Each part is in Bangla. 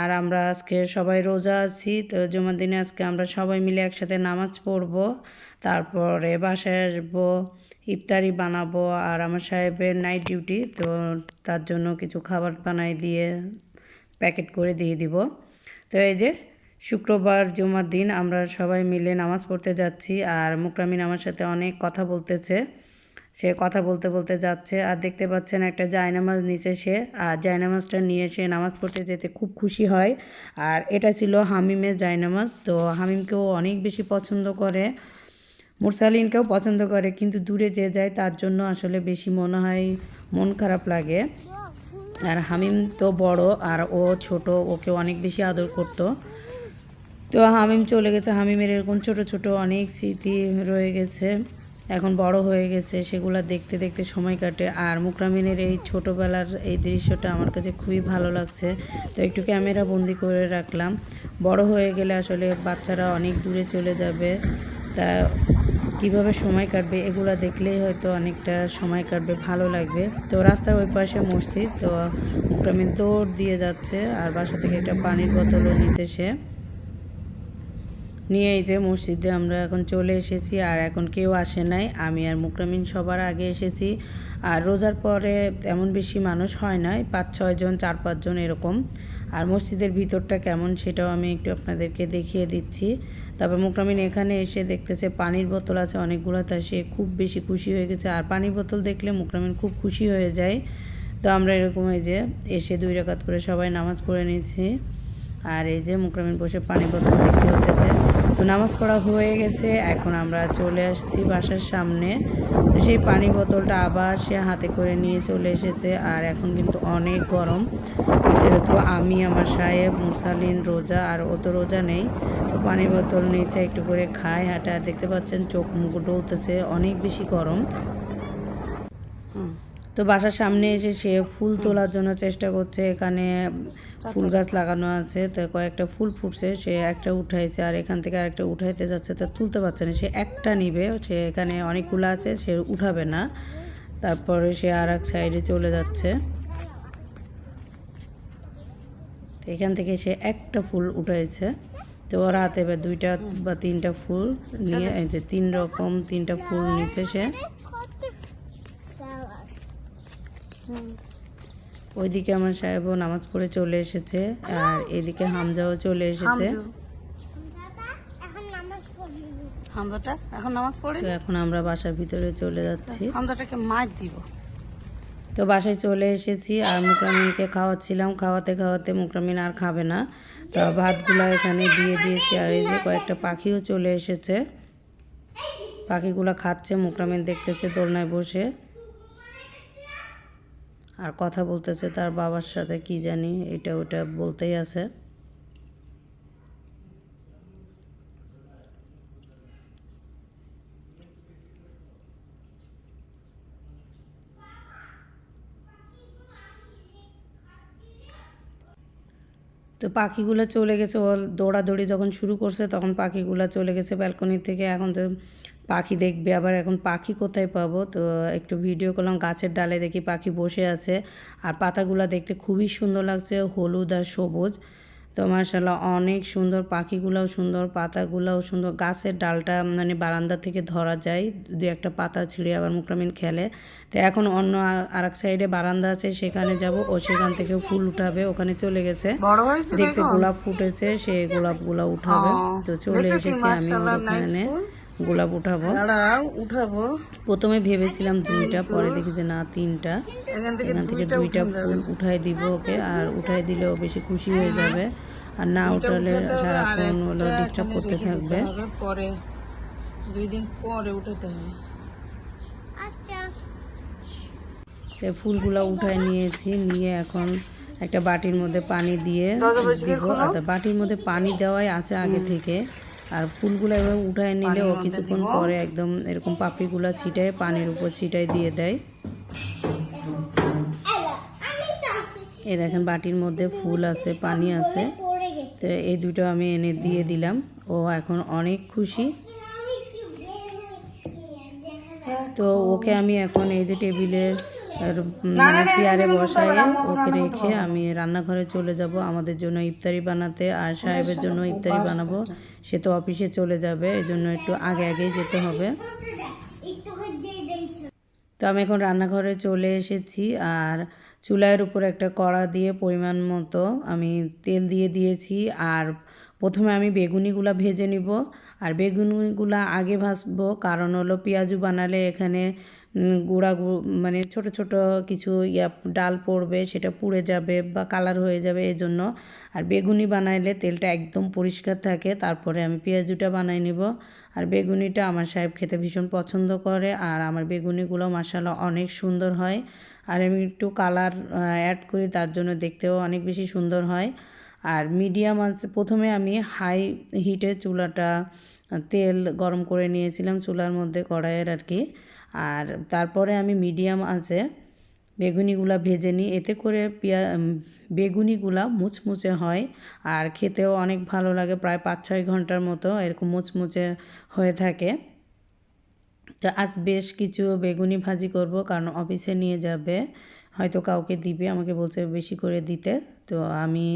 আর আমরা আজকে সবাই রোজা আছি, তো জুমার দিনে আজকে আমরা সবাই মিলে একসাথে নামাজ পড়ব, তারপরে বাসায় আসব, ইফতারি বানাবো আর আমার সাহেবের নাইট ডিউটি তো তার জন্য কিছু খাবার বানাই দিয়ে প্যাকেট করে দিয়ে দিব। তো এই যে শুক্রবার, জুমার দিন আমরা সবাই মিলে নামাজ পড়তে যাচ্ছি আর মুকরামিন আমার সাথে অনেক কথা বলতেছে। সে কথা বলতে বলতে যাচ্ছে আর দেখতে পাচ্ছেন একটা জায়নামাজ নিচে সে, আর জায়নামাজটা নিয়ে সে নামাজ পড়তে যেতে খুব খুশি হয়। আর এটা ছিল হামিমের জায়নামাজ, তো হামিমকেও অনেক বেশি পছন্দ করে, মুরসালিনকেও পছন্দ করে, কিন্তু দূরে যে যায় তার জন্য আসলে বেশি মনে হয়, মন খারাপ লাগে। আর হামিম তো বড়, আর ও ছোট, ওকে অনেক বেশি আদর করতো। তো হামিম চলে গেছে, হামিমের এরকম ছোট ছোট অনেক স্মৃতি রয়ে গেছে। এখন বড় হয়ে গেছে, সেগুলো দেখতে দেখতে সময় কাটে। আর মুকরামিনের এই ছোটোবেলার এই দৃশ্যটা আমার কাছে খুবই ভালো লাগছে। তো একটু ক্যামেরা বন্দি করে রাখলাম। বড় হয়ে গেলে আসলে বাচ্চারা অনেক দূরে চলে যাবে। তা কীভাবে সময় কাটবে এগুলো দেখলেই হয়তো অনেকটা সময় কাটবে, ভালো লাগবে। তো রাস্তার ওই পাশে মসজিদ, তো মুকরামিন দৌড় দিয়ে যাচ্ছে। আর বাসা থেকে একটা পানির বোতলও নিচে সে নিয়ে এই যে মসজিদে আমরা এখন চলে এসেছি আর এখন কেউ আসে নাই। আমি আর মুকরামিন সবার আগে এসেছি। আর রোজার পরে তেমন বেশি মানুষ হয় না পাঁচ ছয়জন চার পাঁচজন এরকম। আর মসজিদের ভিতরটা কেমন সেটাও আমি একটু আপনাদেরকে দেখিয়ে দিচ্ছি। তারপর মুকরামিন এখানে এসে দেখতেছে পানির বোতল আছে অনেকগুলো তা সে খুব বেশি খুশি হয়ে গেছে। আর পানির বোতল দেখলে মুকরামিন খুব খুশি হয়ে যায়। তো আমরা এরকম এই যে এসে দুই রাকাত করে সবাই নামাজ পড়ে নিয়েছি। আর এই যে মুকরামিন বসে পানি বোতল দিয়ে খেলতেছে তো নামাজ পড়া হয়ে গেছে, এখন আমরা চলে আসছি বাসার সামনে। তো সেই পানি বোতলটা আবার সে হাতে করে নিয়ে চলে এসেছে, আর এখন কিন্তু অনেক গরম। যেহেতু আমি, আমার সাহেব মুসালিন রোজা, আর ও তো রোজা নেই, তো পানি বোতল নিচে একটু করে খায় হাঁটা দেখতে পাচ্ছেন, চোখ মুখ ডলতেছে, অনেক বেশি গরম। তো বাসার সামনে এসে সে ফুল তোলার জন্য চেষ্টা করছে এখানে ফুল গাছ লাগানো আছে তো কয়েকটা ফুল ফুটছে সে একটা উঠাইছে আর এখান থেকে আরেকটা উঠাইতে যাচ্ছে তা তুলতে পারছে না সে একটা নিবে সে এখানে অনেকগুলো আছে সে উঠাবে না। তারপরে সে আর এক সাইডে চলে যাচ্ছে। তো এখান থেকে সে একটা ফুল উঠাইছে তো ওর হাতে এবার দুইটা বা তিনটা ফুল নিয়ে যে তিন রকম তিনটা ফুল নিছে সে। ওইদিকে আমার সাহেবও নামাজ পড়ে চলে এসেছে আর এদিকে হামজাও চলে এসেছে। এখন নামাজ পড়ে? তো এখন আমরা বাসার ভিতরে চলে যাচ্ছি। হামদাটাকে মাছ দিব। তো বাসায় চলে এসেছি আর মুকরামিনকে খাওয়াচ্ছিলাম। খাওয়াতে খাওয়াতে মুকরামিন আর খাবে না। তো ভাতগুলো এখানে দিয়ে দিয়েছি আর এই যে কয়েকটা পাখিও চলে এসেছে। পাখিগুলো খাচ্ছে মুকরামিন দেখতেছে দোলনায় বসে। আর কথা বলতেছে তার বাবার সাথে কি জানি এটা ওটা বলতেই আছে। তো পাখিগুলো চলে গেছে, ওর দৌড়াদৌড়ি যখন শুরু করছে তখন পাখিগুলো চলে গেছে ব্যালকনি থেকে। এখন তো পাখি দেখবে, আবার এখন পাখি কোথায় পাবো? তো একটু ভিডিও করলাম, গাছের ডালে দেখি পাখি বসে আছে। আর পাতাগুলো দেখতে খুবই সুন্দর লাগছে, হলুদ আর সবুজ। তো মার্শাল্লাহ অনেক সুন্দর পাখিগুলাও সুন্দর পাতাগুলাও সুন্দর। গাছের ডালটা মানে বারান্দা থেকে ধরা যায় দু একটা পাতা ছিঁড়ে আবার মুক্রামিন খেলে। তো এখন অন্য আর এক সাইডে বারান্দা আছে সেখানে যাব। ও সেখান থেকে ফুল উঠাবে ওখানে চলে গেছে। দেখছি গোলাপ ফুটেছে সে গোলাপগুলো উঠাবে। তো চলে এসেছি আমি ওখানে। গোলাপ উঠাবো। উঠাবো। প্রথমে ভেবেছিলাম দুইটা পরে দেখি যে না তিনটা। এখান থেকে দুইটা ফুল উঠাই দিব ওকে আর উঠাই দিলে ও বেশি খুশি হয়ে যাবে। আর না উঠালে সারাক্ষণ হলো ডিস্টার্ব করতে থাকবে। পরে। দুই দিন পরে উঠাতে হবে। তো ফুলগুলো উঠাই নিয়েছি নিয়ে এখন একটা বাটির মধ্যে পানি দিয়ে দিব। আর বাটির মধ্যে পানি দেওয়াই আছে আগে থেকে। আর ফুলগুলো এভাবে উঠায় নিলে ও কিছুক্ষণ পরে একদম এরকম পাপড়িগুলো ছিটায় পানির উপর ছিটায় দিয়ে দেয়। এ দেখেন বাটির মধ্যে ফুল আছে পানি আছে। তো এই দুটো আমি এনে দিয়ে দিলাম। ও এখন অনেক খুশি। তো ওকে আমি এখন এই যে টেবিলে চেয়ারে বসায় ওকে রেখে আমি রান্নাঘরে চলে যাব। আমাদের জন্য ইফতারি বানাতে আর সাহেবের জন্য ইফতারি বানাবো। সে তো অফিসে চলে যাবে এই জন্য একটু আগে আগেই যেতে হবে। তো আমি এখন রান্নাঘরে চলে এসেছি আর চুলার উপর একটা কড়া দিয়ে পরিমাণ মতো আমি তেল দিয়ে দিয়েছি আর প্রথমে আমি বেগুনিগুলা ভেজে নিব, আর বেগুনিগুলা আগে ভাজবো। কারণ হলো পেঁয়াজু বানালে এখানে গুঁড়া মানে ছোট ছোট কিছু ইয়া, ডাল পড়বে, সেটা পুড়ে যাবে বা কালার হয়ে যাবে এই জন্য আর বেগুনি বানাইলে তেলটা একদম পরিষ্কার থাকে, তারপরে আমি পেঁয়াজুটা বানাই নিব। আর বেগুনিটা আমার সাহেব খেতে ভীষণ পছন্দ করে, আর আমার বেগুনিগুলো মাসালা অনেক সুন্দর হয়। আর আমি একটু কালার অ্যাড করি, তার জন্য দেখতেও অনেক বেশি সুন্দর হয়। আর মিডিয়াম আছে প্রথমে আমি হাই হিটে চুলাটা তেল গরম করে নিয়েছিলাম চুলার মধ্যে কড়াইয়ের আর কি। আর তারপরে আমি মিডিয়াম আছে বেগুনিগুলা ভেজে নিই। এতে করে পেঁয়া বেগুনিগুলা মুচমুচে হয় আর খেতেও অনেক ভালো লাগে, প্রায় পাঁচ ছয় ঘণ্টার মতো এরকম মুচমুচে হয়ে থাকে। তো আজ বেশ কিছু বেগুনি ভাজি করব, কারণ অফিসে নিয়ে যাবে। হয়তো কাউকে দিবে, আমাকে বলছে বেশি করে দিতে। তো আমি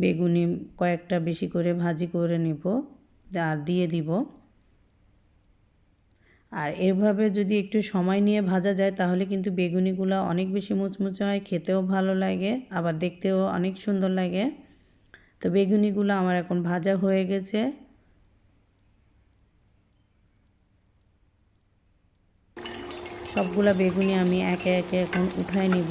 বেগুনি কয়েকটা বেশি করে ভাজি করে নিব আর দিয়ে দিব। আর এভাবে যদি একটু সময় নিয়ে ভাজা যায়, তাহলে কিন্তু বেগুনিগুলো অনেক বেশি মুচমুচে হয়, খেতেও ভালো লাগে, আবার দেখতেও অনেক সুন্দর লাগে। তো বেগুনিগুলো আমার এখন ভাজা হয়ে গেছে। সবগুলা বেগুনি আমি একে একে এখন উঠায় নিব।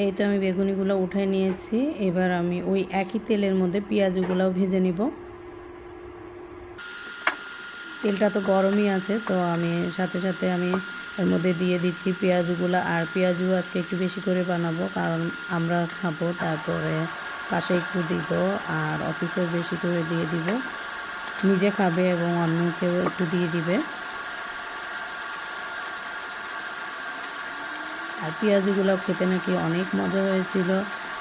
এই তো আমি বেগুনিগুলো উঠায় নিয়েছি। এবার আমি ওই একই তেলের মধ্যে পেঁয়াজগুলোও ভেজে নিব। তেলটা তো গরমই আছে, তো আমি সাথে সাথে আমি এর মধ্যে দিয়ে দিচ্ছি পেঁয়াজগুলো। আর পেঁয়াজু আজকে একটু বেশি করে বানাবো, কারণ আমরা খাব, তারপরে পাশে একটু দিব আর অফিসেও বেশি করে দিয়ে দিব। নিজে খাবে এবং অন্যকেও একটু দিয়ে দিবে। আর পেঁয়াজগুলো খেতে নাকি অনেক মজা হয়েছিল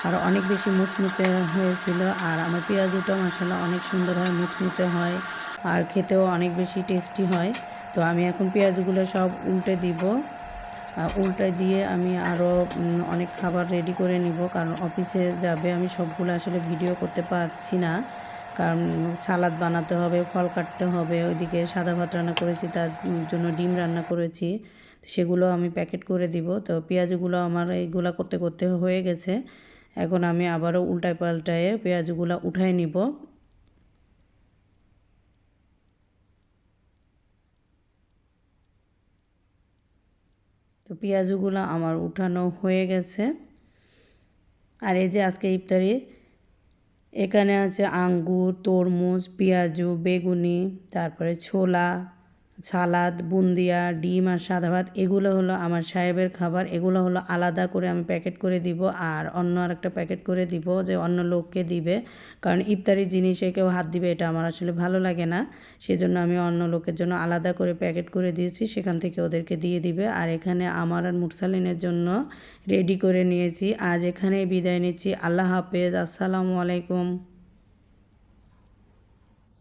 আর অনেক বেশি মুচমুচে হয়েছিল। আর আমার পেঁয়াজুটা মশলা অনেক সুন্দর হয়, মুচমুচে হয় আর খেতেও অনেক বেশি টেস্টি হয়। তো আমি এখন পেঁয়াজগুলো সব উল্টে দিব। আর উল্টে দিয়ে আমি আরও অনেক খাবার রেডি করে নিব। কারণ অফিসে যাবে আমি সবগুলো আসলে ভিডিও করতে পারছি না। কারণ সালাদ বানাতে হবে, ফল কাটতে হবে, ওইদিকে সাদা ভাত রান্না করেছি, তার জন্য ডিম রান্না করেছি। সেগুলো আমি প্যাকেট করে দিব। তো পেঁয়াজগুলো আমার এইগুলা করতে করতে হয়ে গেছে। এখন আমি আবারও উল্টায় পাল্টায় পেঁয়াজগুলো উঠাই নিব। তো পেঁয়াজগুলো আমার উঠানো হয়ে গেছে। আর এই যে আজকে ইফতারি, এখানে আছে আঙ্গুর, তরমুজ, পেঁয়াজু, বেগুনি, তারপরে ছোলা সালাদ, বুন্দিয়া, ডিম আর সাদা ভাত, এগুলো হলো আমার সাহেবের খাবার। এগুলো হলো আলাদা করে আমি প্যাকেট করে দিব আর অন্য আরেকটা প্যাকেট করে দিব যে অন্য লোককে দিবে। কারণ ইফতারি জিনিসে কেউ হাত দিবে, এটা আমার আসলে ভালো লাগে না। সেজন্য আমি অন্য লোকের জন্য আলাদা করে প্যাকেট করে দিয়েছি, সেখান থেকে ওদেরকে দিয়ে দিবে। আর এখানে আমার আর মুরসালিনের জন্য রেডি করে নিয়েছি। আজ এখানে বিদায় নিচ্ছি। আল্লাহ হাফেজ। আসসালামু আলাইকুম।